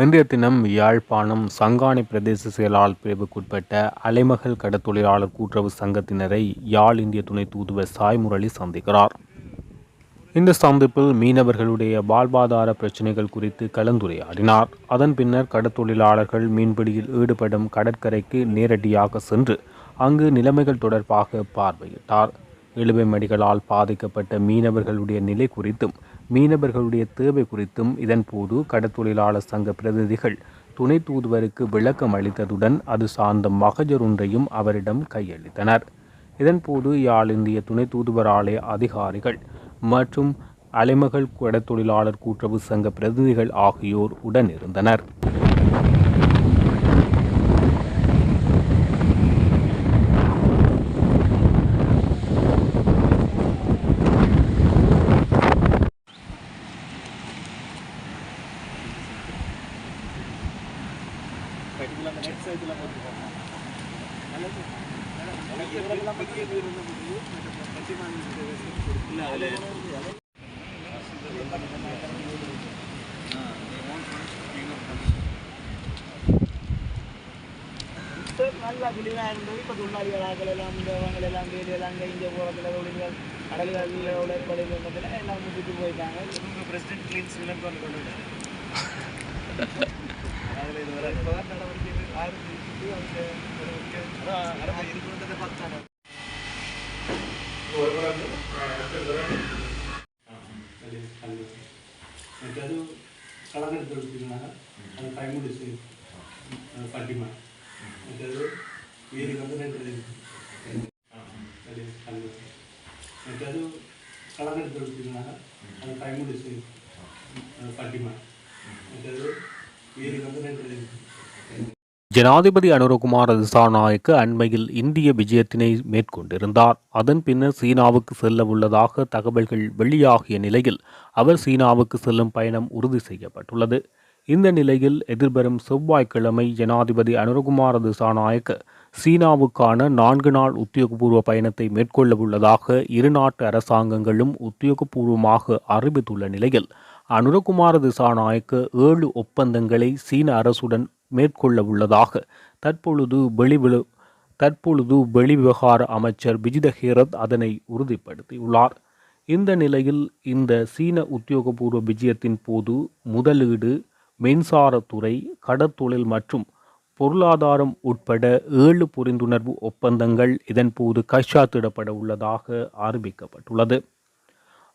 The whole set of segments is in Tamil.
இன்றைய தினம் யாழ்ப்பாணம் சங்கானை பிரதேச செயலாளர் பிரிவுக்குட்பட்ட அலைமகள் கடத்தொழிலாளர் கூட்டுறவு சங்கத்தினரை யாழ் இந்திய துணை தூதுவர் சாய் முரளி சந்திக்கிறார். இந்த சந்திப்பில் மீனவர்களுடைய வாழ்வாதார பிரச்சினைகள் குறித்து கலந்துரையாடினார். அதன் பின்னர் கடத்தொழிலாளர்கள் மீன்பிடியில் ஈடுபடும் கடற்கரைக்கு நேரடியாக சென்று அங்கு நிலைமைகள் தொடர்பாக பார்வையிட்டார். இழுவை மடிகளால் பாதிக்கப்பட்ட மீனவர்களுடைய நிலை குறித்தும் மீனவர்களுடைய தேவை குறித்தும் இதன்போது கடற்தொழிலாளர் சங்க பிரதிநிதிகள் துணை தூதுவருக்கு விளக்கம் அளித்ததுடன் அது சார்ந்த மகஜர் ஒன்றையும் அவரிடம் கையளித்தனர். இதன்போது யாழ் இந்திய துணை தூதுவர் ஆலய அதிகாரிகள் மற்றும் அலைமகள் கடற்தொழிலாளர் கூட்டுறவு சங்க பிரதிநிதிகள் ஆகியோர் உடனிருந்தனர். நல்லா தெளிவாக இருந்தது இப்போ தொழிலாளிகள் ஆக்கள் எல்லாம் இந்த எல்லாம் வேலை எல்லாம் இங்கே போகிறதுல தொழில்கள் கடல்களில் உழைப்படை இருந்ததில் எல்லாம் முடிச்சுட்டு போயிட்டாங்க பிரசிடென்ட் கிளீன்ஸ் விலங்கு வந்து கொண்டு அதில் இது வர இப்போ தான் அது கலர் எடுத்து வச்சுருந்தாங்க அது பயமுடிச்சு பட்டிமா மற்றது வீடு வந்து ரெண்டு மற்றது கலர் எடுத்து வச்சுருந்தாங்க அது பயமுடிச்சு பட்டிமா மற்றது வீடு வந்து ரெண்டு ஜனாதிபதி அனுரகுமார திசாநாயக்க அண்மையில் இந்திய விஜயத்தினை மேற்கொண்டிருந்தார். அதன் பின்னர் சீனாவுக்கு செல்ல உள்ளதாக தகவல்கள் வெளியாகிய நிலையில் அவர் சீனாவுக்கு செல்லும் பயணம் உறுதி செய்யப்பட்டுள்ளது. இந்த நிலையில் எதிர்வரும் செவ்வாய்க்கிழமை ஜனாதிபதி அனுரகுமார திசாநாயக்க சீனாவுக்கான நான்கு நாள் உத்தியோகபூர்வ பயணத்தை மேற்கொள்ள உள்ளதாக இரு நாட்டு அரசாங்கங்களும் உத்தியோகபூர்வமாக அறிவித்துள்ள நிலையில் அனுரகுமார திசாநாயக்க ஏழு ஒப்பந்தங்களை சீன அரசுடன் மேற்கொள்ள உள்ளதாக தற்பொழுது வெளிவிழு தற்பொழுது வெளிவிவகார அமைச்சர் விஜித ஹேரத் அதனை உறுதிப்படுத்தியுள்ளார். இந்த நிலையில் இந்த சீன உத்தியோகபூர்வ விஜயத்தின் போது முதலீடு மின்சாரத்துறை கடற்தொழில் மற்றும் பொருளாதாரம் உட்பட ஏழு புரிந்துணர்வு ஒப்பந்தங்கள் இதன்போது கைச்சாத்திடப்பட உள்ளதாக அறிவிக்கப்பட்டுள்ளது.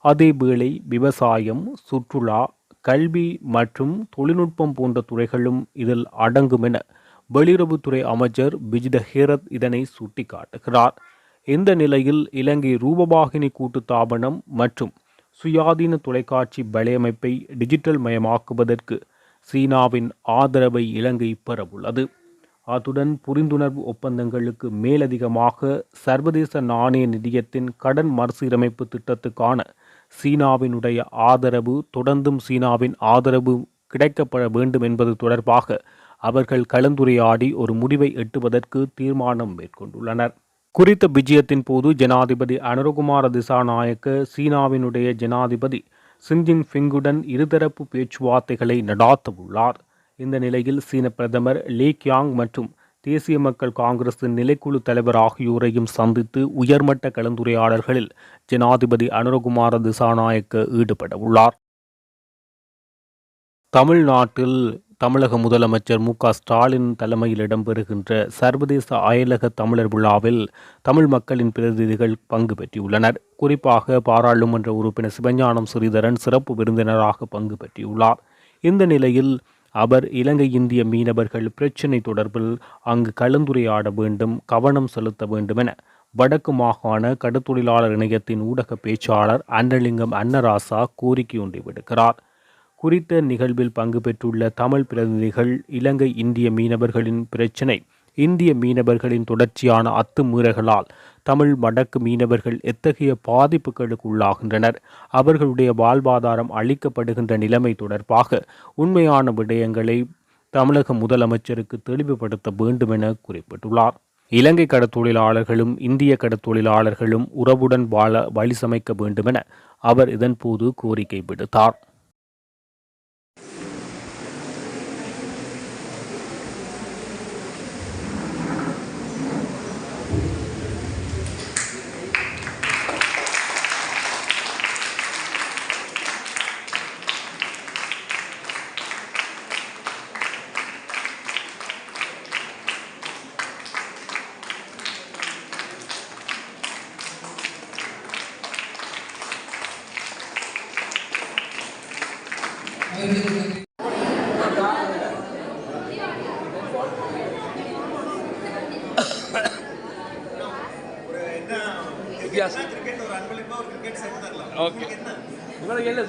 அதேவேளை விவசாயம் சுற்றுலா கல்வி மற்றும் தொழில்நுட்பம் போன்ற துறைகளும் இதில் அடங்கும் என வெளியுறவுத்துறை அமைச்சர் பிஜித ஹேரத் இதனை சுட்டிக்காட்டுகிறார். இந்த நிலையில் இலங்கை ரூபவாகினி கூட்டுத்தாபனம் மற்றும் சுயாதீன தொலைக்காட்சி வலையமைப்பை டிஜிட்டல் மயமாக்குவதற்கு சீனாவின் ஆதரவை இலங்கை பெறவுள்ளது. அத்துடன் புரிந்துணர்வு ஒப்பந்தங்களுக்கு மேலதிகமாக சர்வதேச நாணய நிதியத்தின் கடன் மறுசீரமைப்பு திட்டத்துக்கான சீனாவினுடைய ஆதரவு தொடர்ந்தும் சீனாவின் ஆதரவு கிடைக்கப்பட வேண்டும் என்பது தொடர்பாக அவர்கள் கலந்துரையாடி ஒரு முடிவை எட்டுவதற்கு தீர்மானம் மேற்கொண்டுள்ளனர். குறித்த விஜயத்தின் போது ஜனாதிபதி அனுரகுமார திசாநாயக்க சீனாவினுடைய ஜனாதிபதி சின்ஜின் பிங்குடன் இருதரப்பு பேச்சுவார்த்தைகளை நடாத்தவுள்ளார். இந்த நிலையில் சீன பிரதமர் லீ கியாங் மற்றும் தேசிய மக்கள் காங்கிரசின் நிலைக்குழு தலைவர் ஆகியோரையும் சந்தித்து உயர்மட்ட கலந்துரையாடல்களில் ஜனாதிபதி அனுரகுமார திசாநாயக்க ஈடுபட உள்ளார். தமிழ்நாட்டில் தமிழக முதலமைச்சர் மு க ஸ்டாலின் தலைமையில் இடம்பெறுகின்ற சர்வதேச அயலக தமிழர் விழாவில் தமிழ் மக்களின் பிரதிநிதிகள் பங்கு பெற்றியுள்ளனர் குறிப்பாக பாராளுமன்ற உறுப்பினர் சிவஞானம் ஸ்ரீதரன் சிறப்பு விருந்தினராக பங்கு பெற்றியுள்ளார் இந்த நிலையில் அவர் இலங்கை இந்திய மீனவர்கள் பிரச்சினை தொடர்பில் அங்கு கலந்துரையாட வேண்டும் கவனம் செலுத்த வேண்டும் என வடக்கு மாகாண கடத்தொழிலாளர் இணையத்தின் ஊடக பேச்சாளர் அன்னலிங்கம் அன்னராசா கோரிக்கை ஒன்றை விடுக்கிறார். குறித்த நிகழ்வில் பங்கு பெற்றுள்ள தமிழ் பிரதிநிதிகள் இலங்கை இந்திய மீனவர்களின் பிரச்சினை இந்திய மீனவர்களின் தொடர்ச்சியான அத்துமீறல்களால் தமிழ் வடக்கு மீனவர்கள் எத்தகைய பாதிப்புகளுக்கு உள்ளாகின்றனர்? அவர்களுடைய வாழ்வாதாரம் அளிக்கப்படுகின்ற நிலைமை தொடர்பாக உண்மையான விடயங்களை தமிழக முதலமைச்சருக்கு தெளிவுபடுத்த வேண்டும் என குறிப்பிட்டுள்ளார். இலங்கை கடத்தொழிலாளர்களும் இந்திய கடத்தொழிலாளர்களும் உறவுடன் வாழ வழி சமைக்க வேண்டுமென அவர் இதன்போது கோரிக்கை விடுத்தார்.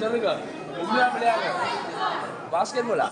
ಚಂದ್ರಗ ಬಾಸ್ಕೆಟ್ ಬಾಲ್